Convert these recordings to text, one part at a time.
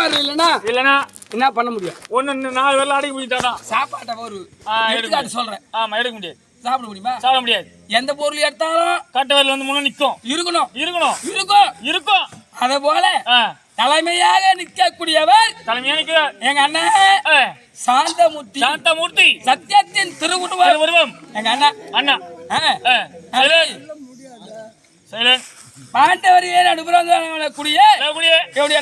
வரல இல்லனா என்ன பண்ண முடியும்? ஒன்னு நாலு பேர்ல அடக்கி முடிச்சாதான் சாப்பாட்டை ஒரு எடுத்துக்காட்டு சொல்றேன். ஆமா எடுக்க முடியாது. சாப்பிட முடியுமா? சாப்பிட முடியாது. எந்த பொருள் எடுத்தாலும் கட்ட வரல வந்து முன்ன நிக்கும். இருக்கணும். இருக்கணும். இருக்கும். இருக்கும். அதே போல தலைமையாக நிற்கக்கூடியவர் தலைமையா நிக்கிற எங்க அண்ணன் சாந்தமூர்த்தி. சாந்தமூர்த்தி. சத்தியத்தின் திருவுருவம். உருவம் எங்க அண்ணா. சைலன். பாண்டவர் ஏன் அனுப்புறாங்க கூடிய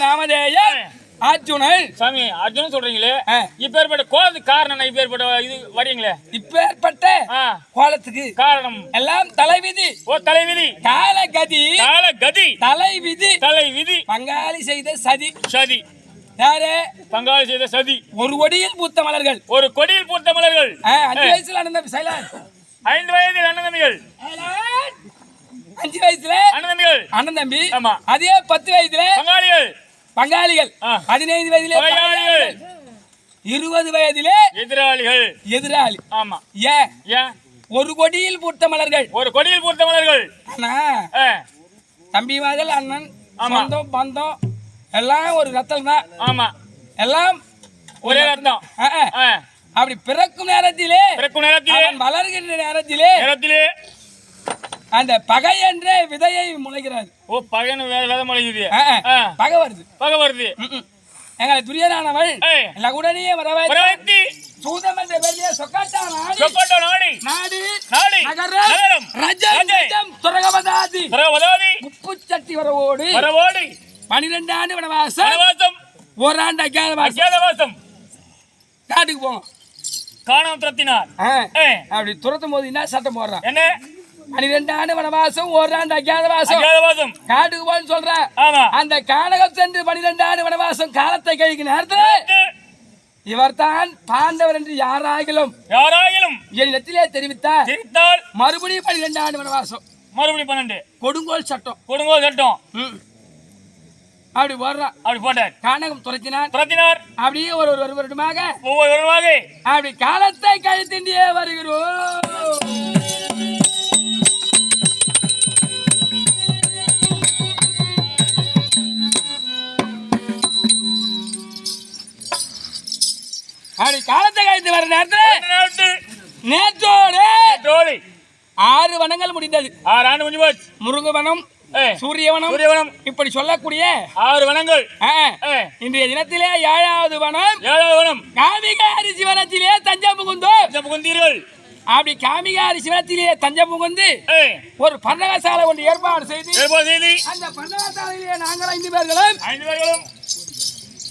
நாமதேயம் அர்ஜுனன் சாமி அர்ஜுனன் சொல்றீங்களே. இப்பேற்பட்ட கோலத்துக்கு காரணம் இப்பேற்பட்ட இது வரீங்களே? இப்பேற்பட்ட கோலத்துக்கு காரணம். எல்லாம் தலைவிதி. ஓ தலைவிதி. காலகதி. கால கதி தலைவிதி. தலை விதி பங்காளி செய்த சதி. சதி. யாரு? பங்காளி செய்த சதி. ஒரு கொடியில் பூத்த மலர்கள். ஒரு கொடியில் பூத்த மலர்கள். அஞ்சு வயசுல அண்ணன் சைலன். ஐந்து வயதில் அண்ணன் தம்பிகள். அஞ்சு வயசுல அண்ணன் தம்பிகள். அண்ணன் தம்பி. ஆமா. அதே பத்து வயசுல பங்காளிகள். பங்காளிகள். பதினைந்து வயதிலே. இருபது வயதிலே எதிராளிகள். எதிராளி. ஆமா. ஏன் ஒரு கொடியில் பூத்த மலர்கள். ஒரு கொடியில் பூத்த மலர்கள். தம்பி மகள் அண்ணன். சொந்தம் பந்தம் எல்லாம் ஒரு ரத்தம் தான். ஆமா. எல்லாம் ஒரே. ஆ, அப்படி பிறக்கும் நேரத்திலே பிறக்கும் நேரத்திலே. வளர்கின்ற நேரத்திலே நேரத்திலே. அந்த பகை என்ற விதையை முளைக்கிறார். ஓ பகையன் வேத. ஆ, பகை வருது. பகை வருது. எங்களை துரியனானவள் ஏய். லகுடனே வரவே சூதம் என்ற பெரிய சொக்காட்டா நாடு சொக்கோட்ட நாடி நாடு நாடி நகரம் நகரம். ரஜம் ரஜை. ரஜம் துரகவதாதி திரவதாதி உப்பு சட்டி வரவோடு வரவோடி. பனிரெண்டு ஆண்டு வனவாசம். வனவாசம். ஓராண்டு அஜாத வாசம் அஜாதவாசம் காட்டுக்கு போவோம். காணம் துரத்தினார். அப்படி துரத்தும் போது என்ன சட்டம் போடுறான். என்ன? பனிரெண்டு ஆண்டு வனவாசம் அஜாத வாசம் அஜாதவாசம். காட்டுக்கு போன்னு சொல்ற ஆமா. அந்த கானகம் சென்று பனிரெண்டு ஆண்டு வனவாசம் காலத்தை கழிக்கும் நேரத்தில் இவர்தான் பாண்டவர் என்று யாராகிலும் யாராயிலும் என் நெத்திலே தெரிவித்தார். சிரித்தால் மறுபடியும் பனிரெண்டு ஆண்டு வனவாசம். மறுபடியும் பன்னெண்டு. கொடுங்கோல் சட்டம். கொடுங்கோ சட்டம். அப்படி போடுறான் அப்படி போட்டார். கானகம் துரத்தினான் துரத்தினார். அப்படியே ஒரு ஒரு ஒரு வருடமாக ஒவ்வொரு வருடமாக அப்படி காலத்தை கழித்தின்றே வருகிறோம். அப்படி காலத்தை கழித்து வர நேரத்தில் நேரத்து நேற்றோடு ஆறு வனங்கள் முடிந்தது. ஆறு ஆண்டு முடிஞ்சு போச்சு. முருங்க வனம் ஏ, சூரிய வனம் சூரியவனம். இப்படி சொல்லக்கூடிய ஆறு வனங்கள். இன்றைய தினத்திலே ஏழாவது வனம் ஏழாவது வனம். காமிகாரி சிவனத்திலே தஞ்சம் புகுந்தோம் இந்த புகுந்தீர்கள் அப்படி காமிகாரி சிவனத்திலே தஞ்சம் புகுந்து ஒரு பண்டகசாலை ஒன்று ஏற்பாடு செய்து ஏற்பாடு செய்தி அந்த பண்டகசாலையிலே நாங்கள் ஐந்து பேர்களும் ஐந்து பேர்களும்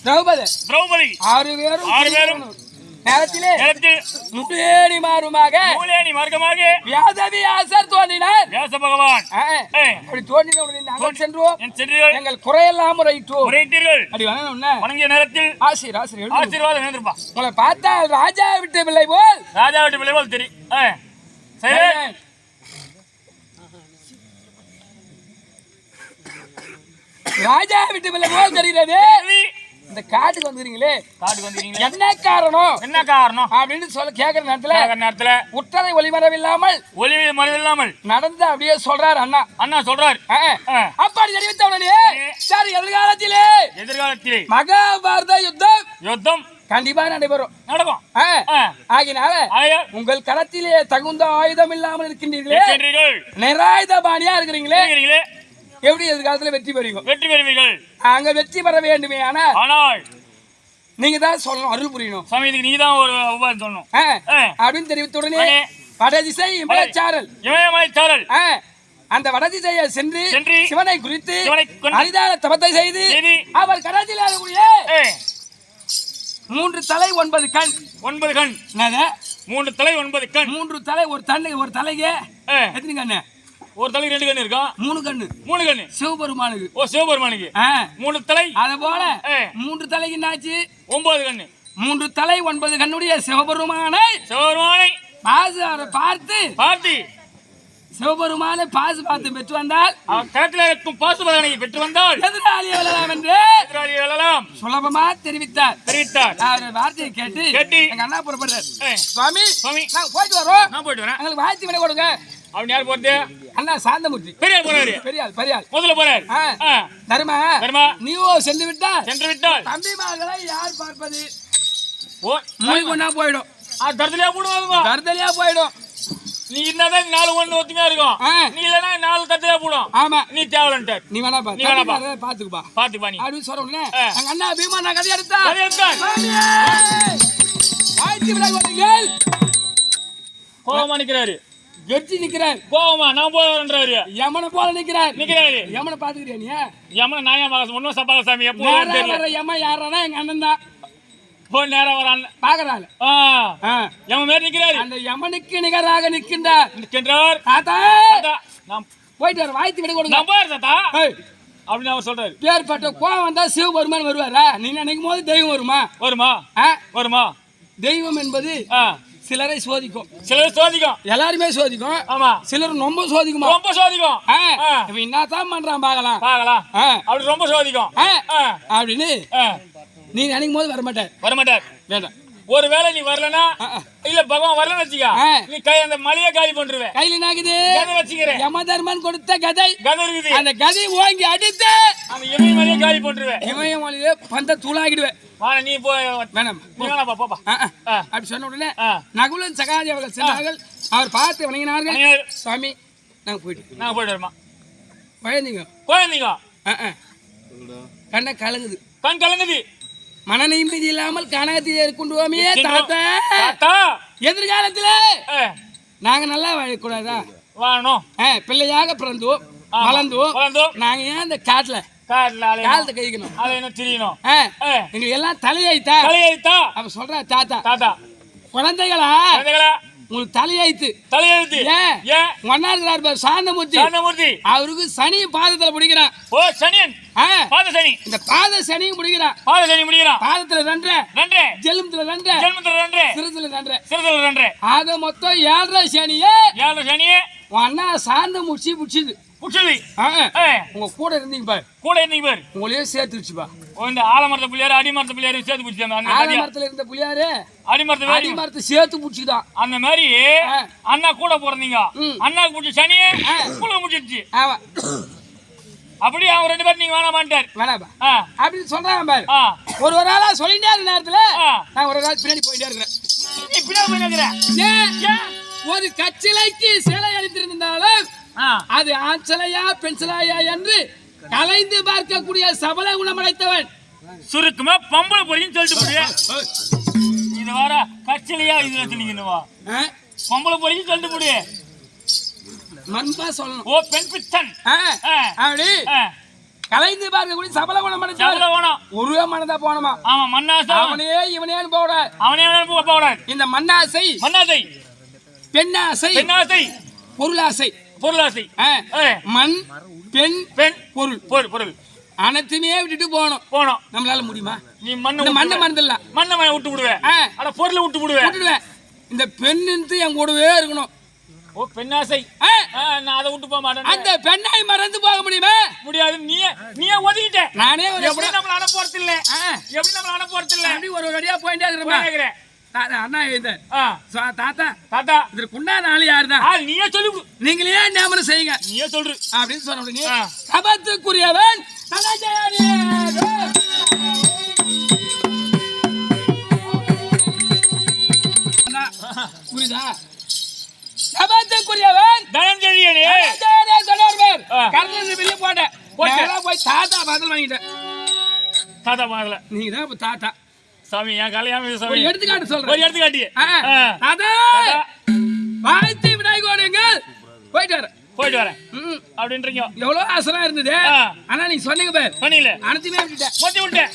திரௌபதி. திரௌபதி. ஆறு பேரும் ஆறு பேரும். நேரத்திலே முட்டேடி மாறுமாக மூலேனி மார்க்கமாக வியாதவி ஆசர் தோன்றினார். வியாச பகவான். அப்படி தோன்றின உடனே நாங்கள் சென்றோம். சென்றீர்கள். எங்கள் குறையெல்லாம் முறையிட்டோம். முறையிட்டீர்கள். அப்படி வந்தோம்னா வணங்கிய நேரத்தில் ஆசிரியர் ஆசிரியர். ஆசீர்வாதம் உங்களை பார்த்தால் ராஜா விட்டு பிள்ளை போல். ராஜா வீட்டு பிள்ளைகள் தெரியும் ஏ, சரி. ராஜா விட்டு பிள்ளை போல் தெரிகிறது. இந்த காட்டுக்கு வந்துக்கிறீங்களே? காட்டுக்கு வந்தீங்களே என்ன காரணம்? என்ன காரணம்? அப்படின்னு சொல்ல கேட்கிற நேரத்துல கேட்கிற நேரத்துல உற்றதை ஒளிமரவில்லாமல் ஒளி மறைவில்லாமல் நடந்து அப்படியே சொல்றாரு அண்ணா. அண்ணா சொல்றார். அப்படி தெரிவித்த உடனே சார் எதிர்காலத்திலே எதிர்காலத்திலே மகாபாரத யுத்தம் யுத்தம் கண்டிப்பா நடைபெறும். நடக்கும். ஆகினால உங்கள் கரத்திலே தகுந்த ஆயுதம் இல்லாமல் இருக்கின்றீர்களே. நிராயுத பாணியா இருக்கிறீங்களே எப்படி எதிர்காலத்துல வெற்றி பெறுவீங்க? வெற்றி பெறுவீர்கள். அங்க வெற்றி பெற வேண்டுமே ஆனா ஆனால் நீங்க தான் சொல்லணும் அருள் புரியணும். சாமி இதுக்கு நீதான் ஒரு உபாயம் சொல்லணும். அப்படின்னு தெரிவித்த உடனே உடனே வடதிசை இமயச்சாரல் இமயமலை சாரல். ஆ, அந்த வடதிசையை சென்று சென்று சிவனை குறித்து அரிதான தபத்தை செய்து அவர் கரத்தில் இருக்கக்கூடிய மூன்று தலை ஒன்பது கண். ஒன்பது கண்? மூன்று தலை ஒன்பது கண். மூன்று தலை ஒரு தண்ணு ஒரு தலைக்கு எத்தனை கண்ணு? ஒரு தலைக்கு ரெண்டு கண் இருக்கும் மூணு கண்ணு. மூணு கண்ணு. சிவபெருமானுக்கு. ஓ சிவபெருமானுக்கு. மூணு தலை. அது போல. மூன்று தலைக்கு என்னாச்சு? ஒன்பது கண்ணு. மூன்று தலை ஒன்பது கண்ணுடைய சிவபெருமானை சிவபெருமானை பாசு அவரை பார்த்து பார்த்து சிவபெருமானை பாசு பார்த்து பெற்று வந்தால் கரத்தில் இருக்கும் பாசுபதனை பெற்று வந்தால் எதிராளியை வெல்லலாம் என்று எதிராளி வெல்லலாம் சுலபமா தெரிவித்தார். தெரிவித்தார். அவர் வார்த்தையை கேட்டு கேட்டு. எங்க அண்ணா புறப்படுறார். சுவாமி சுவாமி. நாங்க போயிட்டு வரோம். நான் போயிட்டு வரேன். எங்களுக்கு வாழ்த்து விட கொடுங்க. அவன் யார் போறது? அண்ணா சாந்தமூர்த்தி. பெரியார் போறாரு பெரியாள் பெரியாள். முதல்ல போறாரு. தர்மா? தர்மா. நீயோ சென்று விட்டால் சென்று விட்டால் தம்பிமார்களை யார் பார்ப்பது? மொழி கொண்டா போயிடும். ஆ தரத்துலயா போடுவாங்க. கருதலியா போயிடும். நீ என்னதான் நாலு ஒண்ணு ஒத்துமையா இருக்கும். நீ இல்லனா நாலு தரத்துலயா போடும். ஆமா. நீ தேவலன்ட்டார். நீ வேணா பா நீ வேணா பா. பாத்துக்குப்பா பாத்துப்பா நீ. அப்படின்னு சொல்ற உடனே ஆ. எங்க அண்ணா பீமா நான் கதை எடுத்தா? கதை எடுத்தார். சாமியே! வாழ்த்தி விடாய்! வருங்கள் கோவமா நிக்கிறாரு கெர்ச்சி நிக்கிறார் கோவமா நான் போறேன்றாரு யமனை போல நிக்கிறார் நிக்கிறாரு யமனை பாத்துக்கிறியா நீ? யமன நாயா மகன் ஒன்னும் சப்பால சாமி எப்போ தெரியல. யமன் யாரானா எங்க அண்ணன் தான். போ நேரா வரான். பாக்குறாள் ஆ. யமன் மேல நிக்கிறாரு அந்த யமனுக்கு நிகராக நிற்கின்றார். நிக்கின்றார் தாத்தா! நான் போயிட்டு வர வாழ்த்து விட கொடுங்க. நான் போறேன் தாத்தா. அப்படின்னு அவர் சொல்றாரு. பேர்பட்ட கோவம் வந்தா சிவபெருமான் வருவாரா? நீ நினைக்கும் போது தெய்வம் வருமா? வருமா? வருமா? தெய்வம் என்பது சிலரை சோதிக்கும். சிலர் சோதிக்கும். எல்லாருமே சோதிக்கும். ஆமா. சிலர் ரொம்ப சோதிக்குமா? ரொம்ப சோதிக்கும். இவன் என்னத்தான் பண்றான் பார்க்கலாம். ஆ, அப்படி ரொம்ப சோதிக்கும். அப்படின்னு. நீ நினைக்கும் போது வரமாட்டார். வரமாட்டார். வேண்டாம். ஒருவேளை நீ வரலனா. இல்ல பகவான் வரலன்னு வச்சுக்க. நீ கை அந்த மலையை காலி பண்ருவேன் கையில நாக்குது கதை வச்சுக்கிறேன். யம தர்மன் கொடுத்த கதை. கதை இருக்குது. அந்த கதை ஓங்கி அடித்து அந்த இமய மலையை காலி பண்ருவேன் இமயமலையிலே பந்த தூளாகிடுவேன். வா நீ போய் வேணாம். போப்பா. ஆ. அப்படி சொன்ன உடனே. நகுலன் சகாதி அவர்கள் சென்றார்கள். அவர் பார்த்து வணங்கினார்கள். வணங்கினார். சுவாமி நாங்க போயிட்டு நாங்க போயிட்டு வரமா? குழந்தைங்க. குழந்தைங்க. கண்ணை கலங்குது. கண் கலங்குது. மன நிம்மதி இல்லாமல் கனகத்தில் இருக்குண்டுவோமே தாத்தா. தாத்தா. எதிர்காலத்துல நாங்க நல்லா வாழக்கூடாதா? வாணும் ஆ, பிள்ளையாக பிறந்தோம். வளர்ந்தோம். நாங்க ஏன் இந்த காட்டுல காலத்தை கழிக்கணும் அதை என்ன தெரியணும். எங்களுக்கு எல்லாம் தலையாய்த்தா தலையெழுத்தா? அப்ப சொல்றா தாத்தா. தாத்தா. குழந்தைகளா? குழந்தைகளா? உங்களுக்கு தலையாய்த்து தலையெழுத்து. ஏன் ஒன்னா இருக்கிறார் பாரு சாந்தமூர்த்தி. சாந்தமூர்த்தி. அவருக்கு சனி பாதத்துல பிடிக்கிறான் ஓ சனியன். பாத சனி. இந்த பாத சனியும் பிடிக்கிறான் பாத சனி முடிகிறான் பாதத்துல ரெண்டரை நன்றே. ஜெலுமத்துல ரெண்டரை ஜென்மத்தில் நன்றே. சிறுத்துல ஆக மொத்தம் ஏழரை சனியே. சனியே. அண்ணா சாந்த முடிச்சு பிடிச்சிது. ஏ. உங்க கூட இருந்தீங்க பாரு. கூட இன்னைக்கு பேர். உங்களையே சேர்த்துருச்சுப்பா இந்த ஆலமரத்த பிள்ளையாரு அடிமரத்த பிள்ளையாரு சேர்த்து பிடிச்சாங்க அந்த ஆல மாதிரி மரத்துல இருந்த புளியாரு அடிமரத்த அடி வேறு மரத்தை சேர்த்து பிடிச்சிதான் அந்த மாதிரி. அண்ணா கூட பிறந்தீங்க. ம். அண்ணாக்கு பிடிச்ச சனியே. கூட முடிச்சிருச்சு அப்படி அவங்க ரெண்டு பேரும் நீங்க வேணாமான்ட்டார் வேணாப்பா அப்படின்னு சொல்றாங்க பாரு. ஒரு ஒரு ஆளா சொல்லிட்டே இருக்க நேரத்துல. நான் ஒரு நாள் பின்னாடி போயிட்டே இருக்கிறேன். பின்னாடி போய் நிக்கிற. ஏன்? ஏன்? ஒரு கச்சிலைக்கு சிலை அளித்திருந்தாலும் ஆ அது ஆண் சிலையா பெண் சிலையா என்று கலைந்து பார்க்கக்கூடிய சபல குணமடைத்தவன். சுருக்கமா பொம்பளை பொறின்னு சொல்லிட்டு போடு. இது வர கச்சிலையா இதுல திணிக்கணுவா ஆ? பொம்பளை பொறின்னு சொல்லிட்டு போடு. மண்பா சொல்லணும். ஓ பெண் பித்தன். அப்படி. கலைந்து பார்க்கக்கூடிய சபல குணமடைத்தவன் சபல வேணும் ஒருவே மனதா போனமா ஆமா மண்ணாசை. அவனே இவனேன்னு போட அவனே போடாது இந்த மண்ணாசை. மண்ணாசை. பெண்ணாசை. பெண்ணாசை. பொருளாசை. பொருளாசை. மண் பெண் பெண். பொருள். பொருள் பொருள். அனைத்துமே விட்டுட்டு போகணும். போனோம் நம்மளால முடியுமா? நீ மண்ணை மண்ணை. மறந்துடலாம். மண்ணை மண்ணை விட்டு விடுவேன் ஆ. அட பொருளை விட்டு விடுவேன் விட்டுடுவேன் இந்த பெண்ணுன்ட்டு என் கூடவே இருக்கணும். ஓ பெண்ணாசை. நான் அதை விட்டு போக மாட்டேன் அந்த பெண்ணை மறந்து போக முடியுமா? முடியாது. நீயே நீயே ஒதுக்கிட்ட. நானே எப்படி நம்மள அட போறது இல்ல எப்படி நம்மள அட போறது இல்ல அப்படி ஒரு அடியா போயிட்டே இருக்கிறேன். அண்ணா எழுத தாத்தா தாத்தா. இதற்கு உண்டான ஆள் யார் தான் ஆ நீயே சொல்லு. நீங்களே ஞாபகம் செய்யுங்க. நீயே சொல்று அப்படின்னு சொன்ன உடனே. கபத்துக்குரியவன் புரியுதா? கபத்துக்குரியவன் தனஞ்செழியனே. ஆ. கர்ணன் வெளியே போட்டேன் போய் தாத்தா பதில் வாங்கிட்டேன். தாத்தா பாக்கல நீங்க தான் தாத்தா. சாமி என் கல்யாணம் ஒரு சாமி? எடுத்துக்காட்டு ஒரு சொல்றேன் எடுத்துக்காட்டி. தாத்தா தாத்தா, வாழ்த்து விநாயகர் கோடுங்கள் போயிட்டு வரேன். போயிட்டு வரேன். அப்படின்றீங்க. எவ்வளவு ஆசைலாம் இருந்தது. ஆனா நீங்க சொன்னீங்க பாரு. சொன்னீங்களே அனைத்துமே விட்டுட்டேன். மொத்தி விட்டேன்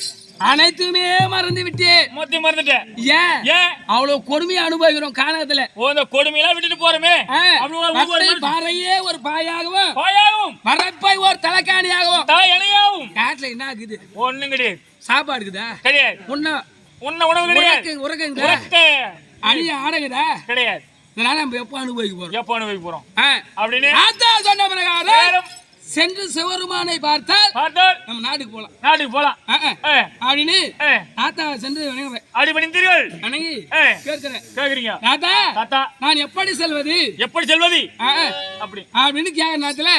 அனைத்துமே மறந்து விட்டேன். மொத்தி மறந்துட்டேன். ஏன்? ஏன்? அவ்வளவு கொடுமையா அனுபவிக்கிறோம் கானகத்துல ஓ இந்த கொடுமையெல்லாம் விட்டுட்டு போறமே. ஒரு பாறையே ஒரு பாயாகவும் பாயாவும் மரப்பை ஒரு தலைக்காணியாகவும். தலை இலையாவும் காட்டுல என்ன ஆகுது? ஒண்ணும் கிடையாது. சாப்பாடு இருக்குதா? கிடையாது. உன்ன உன்ன உணவு கிடையாது. உறக்க அணிய ஆடுங்குதா கிடையாது. இதனால நம்ம எப்போ அனுபவிக்க போறோம்? எப்போ அனுபவிக்க போறோம். அப்படின்னு சொன்ன பிரகாரம் சென்று சிவருமானை பார்த்தால் பார்த்தால் நம்ம நாட்டுக்கு போலாம் நாட்டுக்கு போலாம் அப்படின்னு தாத்தா சென்று வணங்குவேன் அப்படி பண்ணித்தீர்கள். வணங்கி ஏ கேட்கிறேன். கேக்குறீங்க தாத்தா தாத்தா. நான் எப்படி செல்வது? எப்படி செல்வது. அப்படி. அப்படின்னு கேட்கிற நேரத்துல.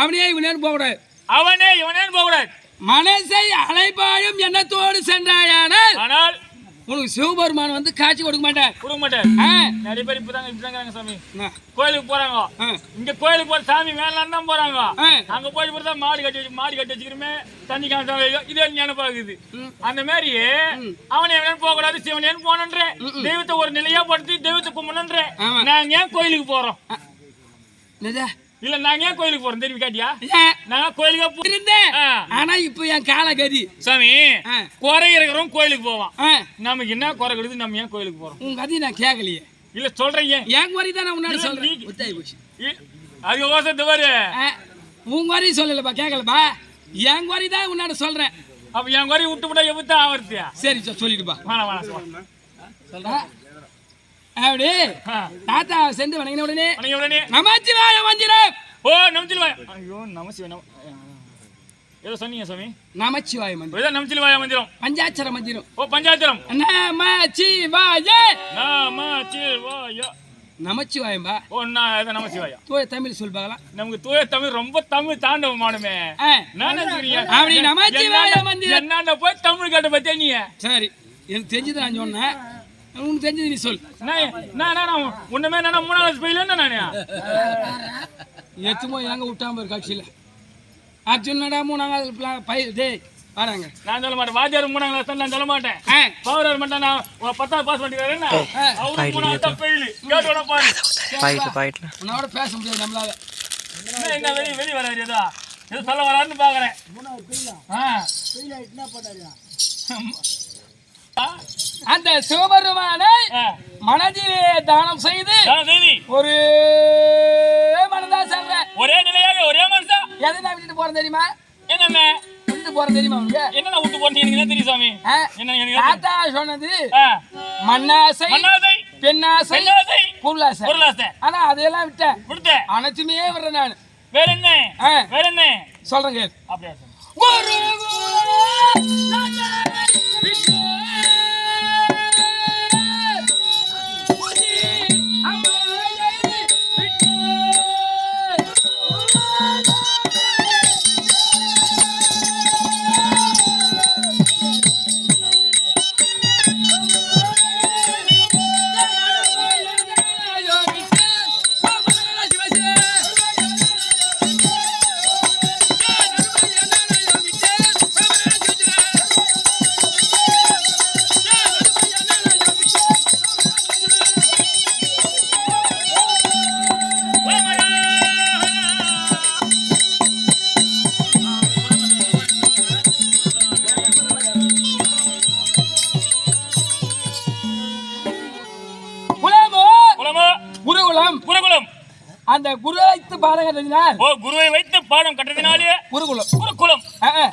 அவனே இவனேன்னு போக கூடாது அவனே இவனே போகக்கூடாது. மனசை அலைபாயும் எண்ணத்தோடு சென்றாயானால் ஆனால் உனக்கு சிவபெருமான் வந்து காட்சி கொடுக்க மாட்டார். கொடுக்க மாட்டார் ஆ, நிறைய பேர் இப்பதாங்க இப்படிதாங்க சாமி? கோயிலுக்கு போறாங்க. இங்க கோயிலுக்கு போற சாமி மேல தான் போறாங்க. அங்க போய் பார்த்தா மாடு கட்டி வச்சு மாடு கட்டி வச்சுக்கிறோமே தண்ணி காமிச்சா இதே நினைப்பாகுது. அந்த மாதிரி அவன் எவனே போக கூடாது சிவனேன்னு போனன்ற தெய்வத்தை ஒரு நிலையா படுத்தி தெய்வத்தை கும்பிடன்ற. நாங்க ஏன் கோயிலுக்கு போறோம்? இல்ல நாங்க ஏன் கோயிலுக்கு போறோம் தெரியும் காட்டியா? நாங்க கோயிலுக்கு போ இருந்தேன். ஆ. ஆனா இப்ப என் காலகதி. சாமி ஆ, குறை இருக்கிறவங்க கோயிலுக்கு போவான். ஆ, நமக்கு என்ன குறை கெடுது நம்ம ஏன் கோயிலுக்கு போறோம்? உன் கதையை நான் கேட்கலையே. இல்ல சொல்றேன் ஏன் என் வரி தான் நான் முன்னாடி சொல்றேன். அது யோசத்தை பாரு. உன் வரி சொல்லலப்பா கேட்கலப்பா. என் வரி தான் முன்னாடி சொல்றேன். அப்ப என் குறை விட்டு விட்டா எப்படி ஆவர்த்தியா சரி சொல்லிடுப்பா. வேணாம் வேணாம் சொல்றேன் அப்படி தாத்தா சென்று வணங்கின உடனே வணங்கி உடனே. நமச்சிவாய மந்திரம். ஓ நமச்சிலுவாய் ஐயோ நமசிவ நம ஏதோ சொன்னீங்க சாமி நமச்சிவாய மந்திரம். ஏதோ நமச்சிலுவாய மந்திரம். பஞ்சாட்சர மந்திரம். ஓ பஞ்சாயத்திரம் நமச்சிவாய. நமச்சிவாய. நமச்சிவாயம்பா. ஓ நான் ஏதோ நமசிவாயா தூய தமிழ் சொல் பார்க்கலாம். நமக்கு தூய தமிழ் ரொம்ப தமிழ் அப்படி நமச்சிவாய மந்திரம். என்னண்ட போய் தமிழ் கேட்ட பத்தியா நீ? சரி எனக்கு தெரிஞ்சது நான் சொன்னேன். உனக்கு தெரிஞ்சது நீ சொல். நான் நான் நான் உன்னுமே நான் மூணாவது பையில நானே எத்துமோ எங்க விட்டாம ஒரு கட்சியில். அர்ஜுனடா மூணாங்க பை டேய் வராங்க. நான் சொல்ல மாட்டேன். வாத்தியார் மூணாம் கிளாஸ் நான் சொல்ல மாட்டேன். ஆ. பவர் மட்டும் நான் உன் பத்தாவது பாஸ் பண்ணிக்கிறேன் அவரு மூணாவது தான் பெயில் கேட்டோட பாரு. உன்னோட பேச முடியாது நம்மளால. என்ன எங்க வெளிய வெளிய வராரு ஏதோ? ஏதோ சொல்ல வராருன்னு பாக்குறேன். ஆ. அந்த சிவபெருமானை. மனதிலே தானம் செய்து ஒரு மனதா சொல்றேன் ஒரே நிலையாக ஒரே மனுஷா எதை நான் விட்டுட்டு போறேன் தெரியுமா? என்னென்ன? விட்டுட்டு போறேன் தெரியுமா உனக்கு? என்னென்ன விட்டு போட்டு எனக்கு தெரியும் சாமி? என்ன தாத்தா சொன்னது. மண்ணாசை மண்ணாசை பெண்ணாசை பொருளாசை. பொருளாசை. ஆனா அதையெல்லாம் விட்டேன். விடுத்த அனைத்துமே விடுறேன் நான். வேற என்ன. வேற என்ன சொல்றேன் கேள். அப்படியா சாமி. ஒரு குருகுலம். குருகுலம். அந்த குருவைத்து பாலகத்தினால் ஓ குருவை வைத்து பாடம் கட்டதினாலே குருகுலம். குருகுலம்.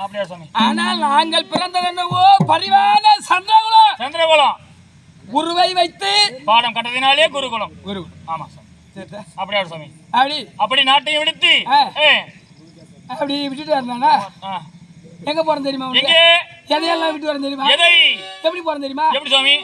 அப்படியா சாமி ஆனால் நாங்கள் பிறந்தது என்னவோ பரிவான சந்திரகுலம். சந்திரகுலம். குருவை வைத்து பாடம் கட்டதினாலே குருகுலம். குருகுலம். ஆமா சாமி? அப்படியா சாமி அப்படி. அப்படி நாட்டையும் விடுத்து அப்படி விட்டுட்டு வந்தானா. எங்க போறேன் தெரியுமா எங்கே? எதையெல்லாம் விட்டு வரேன் தெரியுமா? எதை? எப்படி போறேன் தெரியுமா? எப்படி சாமி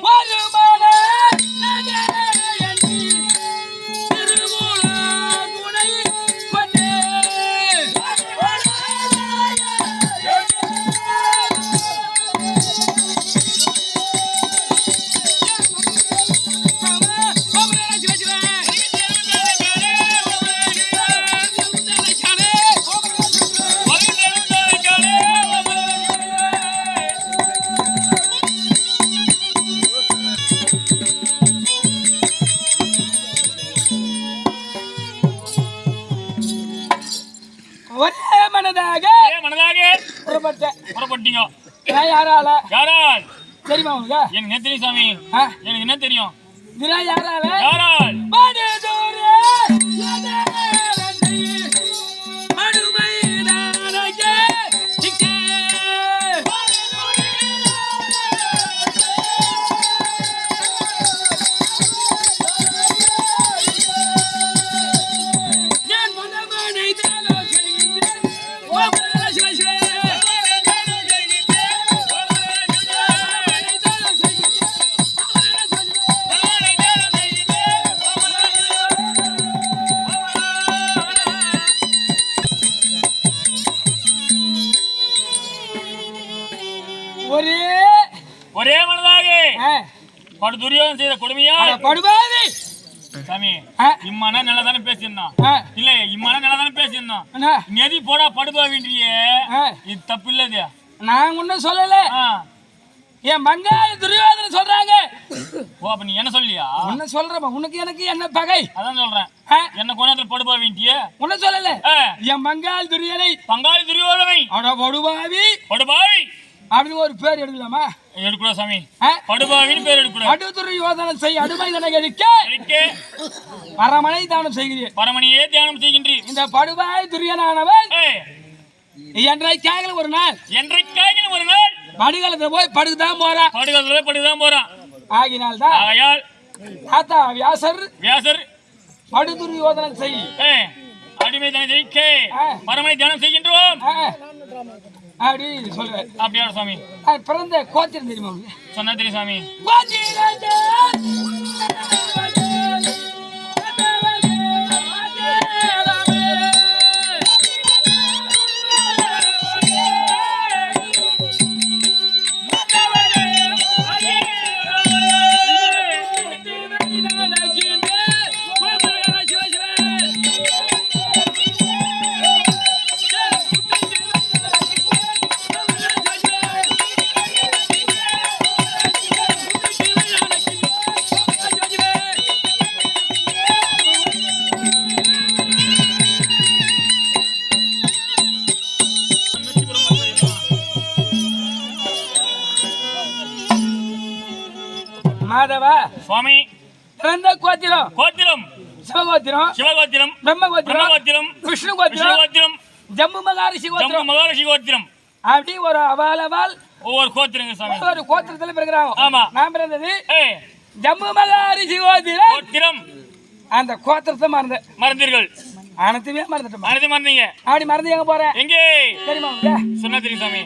மனதாக? மனதாக? புறப்பட்டேன் புறப்பட்டீங்க. நான் யாரால? யாரால்? தெரியுமா உனக்கு எனக்கு என்ன தெரியும் சாமி? எனக்கு என்ன தெரியும்? இதெல்லாம் யாரால? யாரால்? மடுதூரே படு துரியோதன் செய்த கொடுமையா? படுபாவி! சாமி இம்மானா நல்லா தானே பேசியிருந்தான் இல்ல இம்மானா நல்லா தானே பேசியிருந்தான் நெறி போடா படுபாவின்றியே. ஆ, இது தப்பு இல்லது. நான் ஒன்றும் சொல்லல. என் மங்காள துரியோதனை சொல்றாங்க. ஓ அப்ப நீ என்ன சொல்லியா? ஒன்னும் சொல்றப்ப உனக்கு எனக்கு என்ன பகை? அதான் சொல்றேன். என்ன கோணத்துல படுபாவின்றியே? ஒன்னும் சொல்லல. ஆ. என் மங்காள் துரியனை பங்காளி துரியோதனை. அட படுபாவி. படுபாவி. அப்படின்னு ஒரு பேர் எடுக்கலாமா? எடுக்கூடா சாமி. ஆ, படுபாவின்னு பேர் எடுக்கூடாது அடு துரியோதனை செய் அடுமை தனகரிக்க இருக்கே பரமனை தானம் செய்கிறேன் பரமணியே தியானம் செய்கின்றீர். இந்த படுபாய் துரியனானவன் என்றைக்காக ஒரு நாள் என்றைக்காக ஒரு நாள் படுகளத்துல போய் படுக்குதான் போறான். படுகாலத்துல படுதான் போறான். ஆகினால் தான் ஆகையால் தாத்தா வியாசர் வியாசர் படு துரியோதனை செய். அடிமை தானே ஜெயிக்க. ஆ. பரமனை தியானம் செய்கின்றோம். ஆ, அப்படி சொல்றேன் அப்படியா சாமி நான் பிறந்த கோத்திரம் தெரியுமா? சொன்னா தெரியும் சாமி சுவாமி. பிறந்த கோத்திரம். கோத்திரம். சிவகோத்திரம். சிவகோத்திரம். பிரம்ம கோத்திரம் பிரம்மகோத்திரம். விஷ்ணு கோத்திரம் கோத்திரம் ஜம்மு மகாரிஷி கோத்திரம். மகாலட்சுமி கோத்திரம். அப்படி ஒரு அவால் அவால் ஒவ்வொரு கோத்திரங்க சாமி. ஒரு கோத்திரத்துல பிறகுறாங்க ஆமா. நான் பிறந்தது ஜம்மு மகாரிஷி கோத்திரம். கோத்திரம். அந்த கோத்திரத்தை மறந்தேன் மறந்தீர்கள். அனைத்துமே மறந்துட்டேன் மறந்து மறந்தீங்க. அப்படி மறந்து எங்க போறேன் எங்கே? தெரியுமா? சொன்னா தெரியும் சாமி.